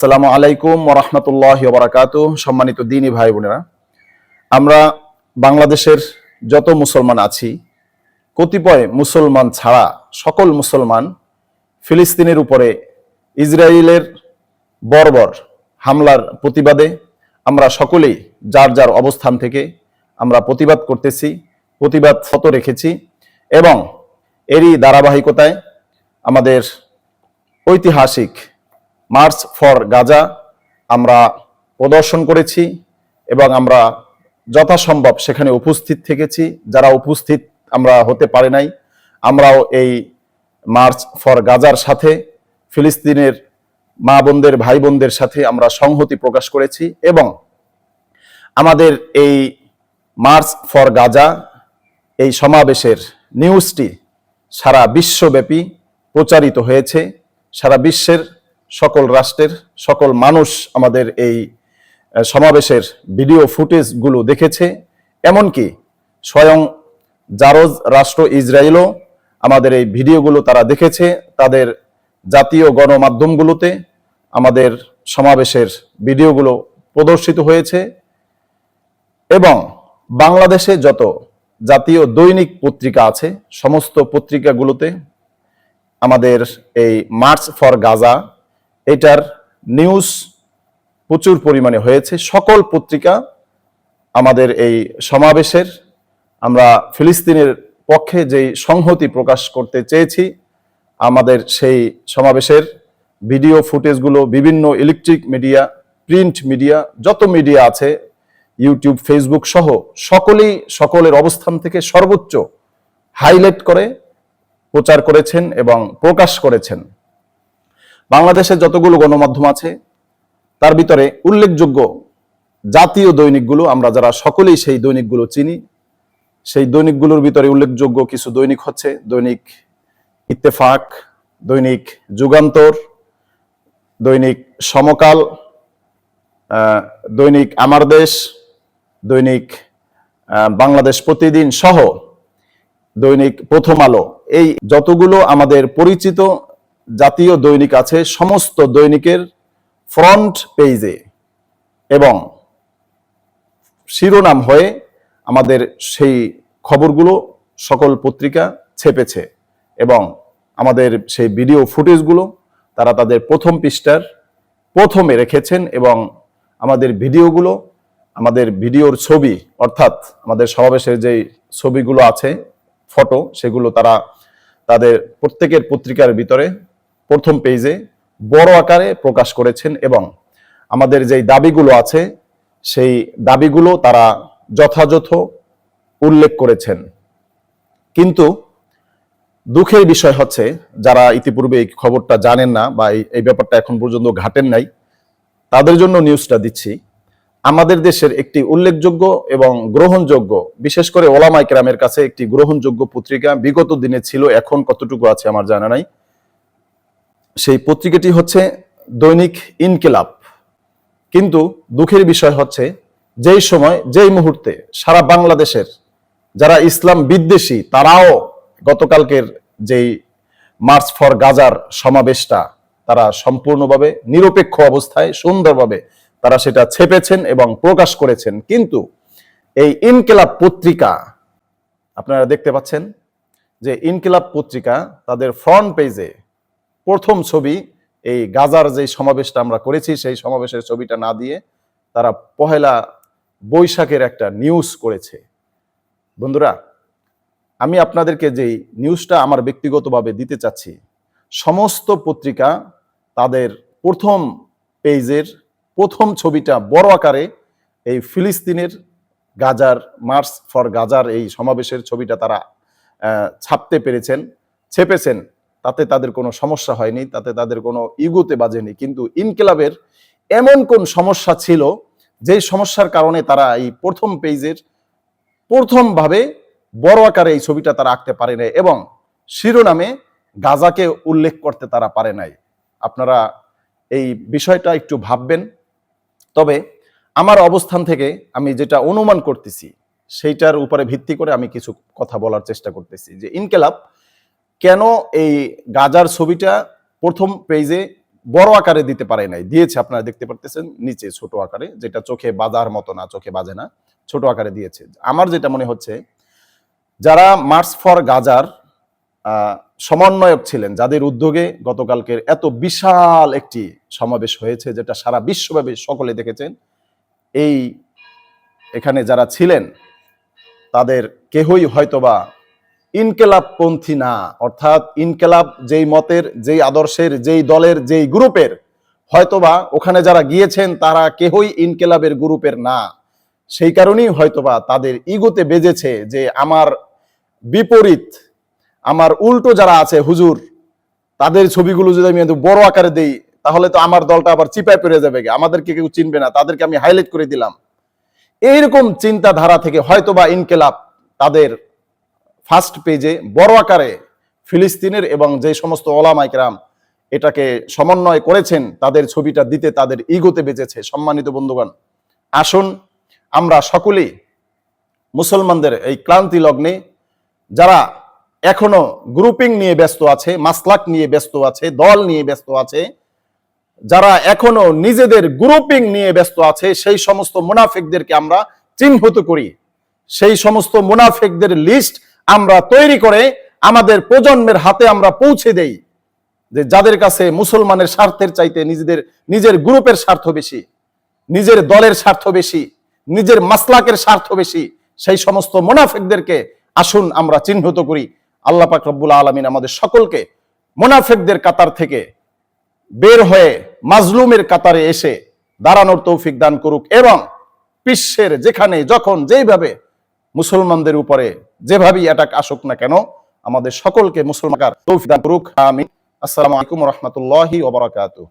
আসসালামু আলাইকুম ওরহমতুল্লাহ বারাকাত সম্মানিত দিনী ভাই বোনেরা, আমরা বাংলাদেশের যত মুসলমান আছি, কতিপয় মুসলমান ছাড়া সকল মুসলমান ফিলিস্তিনের উপরে ইসরায়েলের বর্বর হামলার প্রতিবাদে আমরা সকলেই যার যার অবস্থান থেকে আমরা প্রতিবাদ করতেছি, প্রতিবাদ ফত রেখেছি এবং এরই ধারাবাহিকতায় আমাদের ঐতিহাসিক মার্চ ফর গাজা আমরা প্রদর্শন করেছি এবং আমরা যথাসম্ভব সেখানে উপস্থিত থেকেছি। যারা উপস্থিত আমরা হতে পারি নাই, আমরাও এই মার্চ ফর গাজার সাথে, ফিলিস্তিনের মা বোনদের, ভাই বোনদের সাথে আমরা সংহতি প্রকাশ করেছি এবং আমাদের এই মার্চ ফর গাজা এই সমাবেশের নিউজটি সারা বিশ্বব্যাপী প্রচারিত হয়েছে। সারা বিশ্বের সকল রাষ্ট্রের, সকল মানুষ আমাদের এই সমাবেশের ভিডিও ফুটেজগুলো দেখেছে। এমনকি স্বয়ং জারজ রাষ্ট্র ইসরায়েলও আমাদের এই ভিডিওগুলো তারা দেখেছে। তাদের জাতীয় গণমাধ্যমগুলোতে আমাদের সমাবেশের ভিডিওগুলো প্রদর্শিত হয়েছে। এবং বাংলাদেশে যত জাতীয় দৈনিক পত্রিকা আছে, সমস্ত পত্রিকাগুলোতে আমাদের এই মার্চ ফর গাজা এটার নিউজ প্রচুর পরিমাণে হয়েছে। সকল পত্রিকা আমাদের এই সমাবেশের, আমরা ফিলিস্তিনের পক্ষে যেই সংহতি প্রকাশ করতে চেয়েছি, আমাদের সেই সমাবেশের ভিডিও ফুটেজগুলো, বিভিন্ন ইলেকট্রিক মিডিয়া প্রিন্ট মিডিয়া যত মিডিয়া আছে ইউটিউব ফেসবুক সহ সকলেই সকলের অবস্থান থেকে সর্বোচ্চ হাইলাইট করে প্রচার করেছেন এবং প্রকাশ করেছেন। বাংলাদেশে যতগুলো গণমাধ্যম আছে, তার ভিতরে উল্লেখযোগ্য জাতীয় দৈনিকগুলো আমরা যারা সকলেই সেই দৈনিকগুলো চিনি, সেই দৈনিকগুলোর ভিতরে উল্লেখযোগ্য কিছু দৈনিক হচ্ছে, দৈনিক ইত্তেফাক, দৈনিক যুগান্তর, দৈনিক সমকাল দৈনিক আমার দেশ, দৈনিক বাংলাদেশ প্রতিদিন সহ দৈনিক প্রথম আলো। এই যতগুলো আমাদের পরিচিত জাতীয় দৈনিক আছে, সমস্ত দৈনিকের ফ্রন্ট পেজে এবং শিরোনাম হয়ে আমাদের সেই খবরগুলো সকল পত্রিকা ছেপেছে এবং আমাদের সেই ভিডিও ফুটেজগুলো তারা তাদের প্রথম পৃষ্ঠার প্রথমে রেখেছেন এবং আমাদের ভিডিওগুলো আমাদের ভিডিওর ছবি, অর্থাৎ আমাদের সমাবেশের যে ছবিগুলো আছে ফটো সেগুলো তারা তাদের প্রত্যেকের পত্রিকার ভিতরে প্রথম পেজে বড় আকারে প্রকাশ করেছেন এবং আমাদের যেই দাবিগুলো আছে, সেই দাবিগুলো তারা যথাযথ উল্লেখ করেছেন। কিন্তু দুঃখের বিষয় হচ্ছে, যারা ইতিপূর্বে এই খবরটা জানেন না বা এই- ব্যাপারটা এখন পর্যন্ত ঘাটেন নাই, তাদের জন্য নিউজটা দিচ্ছি। আমাদের দেশের একটি উল্লেখযোগ্য এবং গ্রহণযোগ্য, বিশেষ করে ওলামাই কেরামের কাছে একটি গ্রহণযোগ্য পত্রিকা বিগত দিনে ছিল, এখন কতটুকু আছে আমার জানা নাই। সেই পত্রিকাটি হচ্ছে দৈনিক ইনকিলাব। কিন্তু দুঃখের বিষয় হচ্ছে, যেই সময়, যেই মুহূর্তে সারা বাংলাদেশের যারা ইসলাম বিদ্বেষী, তারাও গতকালকের যেই মার্চ ফর গাজার সমাবেশটা, তারা সম্পূর্ণভাবে নিরপেক্ষ অবস্থায় সুন্দরভাবে তারা সেটা ছেপেছেন এবং প্রকাশ করেছেন। কিন্তু এই ইনকিলাব পত্রিকা, আপনারা দেখতে পাচ্ছেন যে ইনকিলাব পত্রিকা তাদের ফ্রন্ট পেজে প্রথম ছবি এই গাজার যে সমাবেশটা আমরা করেছি, সেই সমাবেশের ছবিটা না দিয়ে তারা পহেলা বৈশাখের একটা নিউজ করেছে। বন্ধুরা, আমি আপনাদেরকে যেই নিউজটা আমার ব্যক্তিগতভাবে দিতে চাচ্ছি, সমস্ত পত্রিকা তাদের প্রথম পেজের প্রথম ছবিটা বড় আকারে এই ফিলিস্তিনের গাজার মার্চ ফর গাজার এই সমাবেশের ছবিটা তারা ছাপতে পেরেছেন, ছেপেছেন। তাতে তাদের কোনো সমস্যা হয়নি, তাতে তাদের কোনো ইগুতে বাজেনি। কিন্তু ইনকিলাবের এমন কোন সমস্যা ছিল, যে সমস্যার কারণে তারা এই প্রথম পেজের প্রথমভাবে বড় আকারে এই ছবিটা তারা আঁকতে পারে নাই এবং শিরোনামে গাজাকে উল্লেখ করতে তারা পারে নাই। আপনারা এই বিষয়টা একটু ভাববেন। তবে আমার অবস্থান থেকে আমি যেটা অনুমান করতেছি, সেইটার উপরে ভিত্তি করে আমি কিছু কথা বলার চেষ্টা করতেছি, যে ইনকেলাব কেন এই গাজার ছবিটা প্রথম পেজে বড় আকারে দিতে পারে নাই? দিয়েছে, আপনারা দেখতে পারতেছেন, নিচে ছোট আকারে, যেটা চোখে বাজার মতো না, চোখে বাজে না, ছোট আকারে দিয়েছে। আমার যেটা মনে হচ্ছে, যারা মার্চ ফর গাজার সমন্বয়ক ছিলেন, যাদের উদ্যোগে গতকালকের এত বিশাল একটি সমাবেশ হয়েছে, যেটা সারা বিশ্বব্যাপী সকলে দেখেছেন, এই এখানে যারা ছিলেন, তাদের কেহই হয়তোবা ইনকেলাবপন্থী না। অর্থাৎ ইনকেলাব যেই মতের, যেই আদর্শের, যেই দলের, যেই গ্রুপের, হয়তোবা ওখানে যারা গিয়েছেন তারা কেহই ইনকেলাবের গ্রুপের না। সেই কারণেই হয়তোবা তাদের ইগোতে বেজেছে যে আমার বিপরীত, আমার উল্টো যারা আছে হুজুর, তাদের ছবিগুলো যদি আমি বড় আকারে দেই, তাহলে তো আমার দলটা আবার চিপায় পেরে যাবে। আমাদেরকে কেউ চিনবে না, তাদেরকে আমি হাইলাইট করে দিলাম। এইরকম চিন্তাধারা থেকে হয়তোবা ইনকেলাব তাদের ফার্স্ট পেজে বড় আকারে ফিলিস্তিনের এবং যে সমস্ত ওলামাইকরাম এটাকে সমন্বয় করেছেন, তাদের ছবিটা দিতে তাদের ইগোতে বেঁচেছে। সম্মানিত বন্ধুগণ, আসুন আমরা সকলেই মুসলমানদের এই ক্লান্তি লগ্নে, যারা এখনও গ্রুপিং নিয়ে ব্যস্ত আছে, মাসলাক নিয়ে ব্যস্ত আছে, দল নিয়ে ব্যস্ত আছে, যারা এখনও নিজেদের গ্রুপিং নিয়ে ব্যস্ত আছে, সেই সমস্ত মুনাফিকদেরকে আমরা চিহ্নিত করি। সেই সমস্ত মুনাফিকদের লিস্ট আমরা তৈরি করে আমাদের প্রজন্মের হাতে আমরা পৌঁছে দেই যে যাদের কাছে মুসলমানের স্বার্থের চাইতে নিজেদের, নিজের গ্রুপের স্বার্থ বেশি, নিজের দলের স্বার্থ বেশি, নিজের মাসলাকের স্বার্থ বেশি, সেই সমস্ত মোনাফেকদেরকে আসুন আমরা চিহ্নিত করি। আল্লাহ পাক রব্বুল আলমিন আমাদের সকলকে মোনাফেকদের কাতার থেকে বের হয়ে মাজলুমের কাতারে এসে দাঁড়ানোর তৌফিক দান করুক এবং বিশ্বের যেখানে, যখন, যেইভাবে মুসলমানদের উপরে যেভাবেই অ্যাটাক আসুক না কেন, আমাদের সকলকে মুসলমান তৌফিক করুক। আমি আসসালামু আলাইকুম রহমতুল্লাহি ওবরাকাতুহ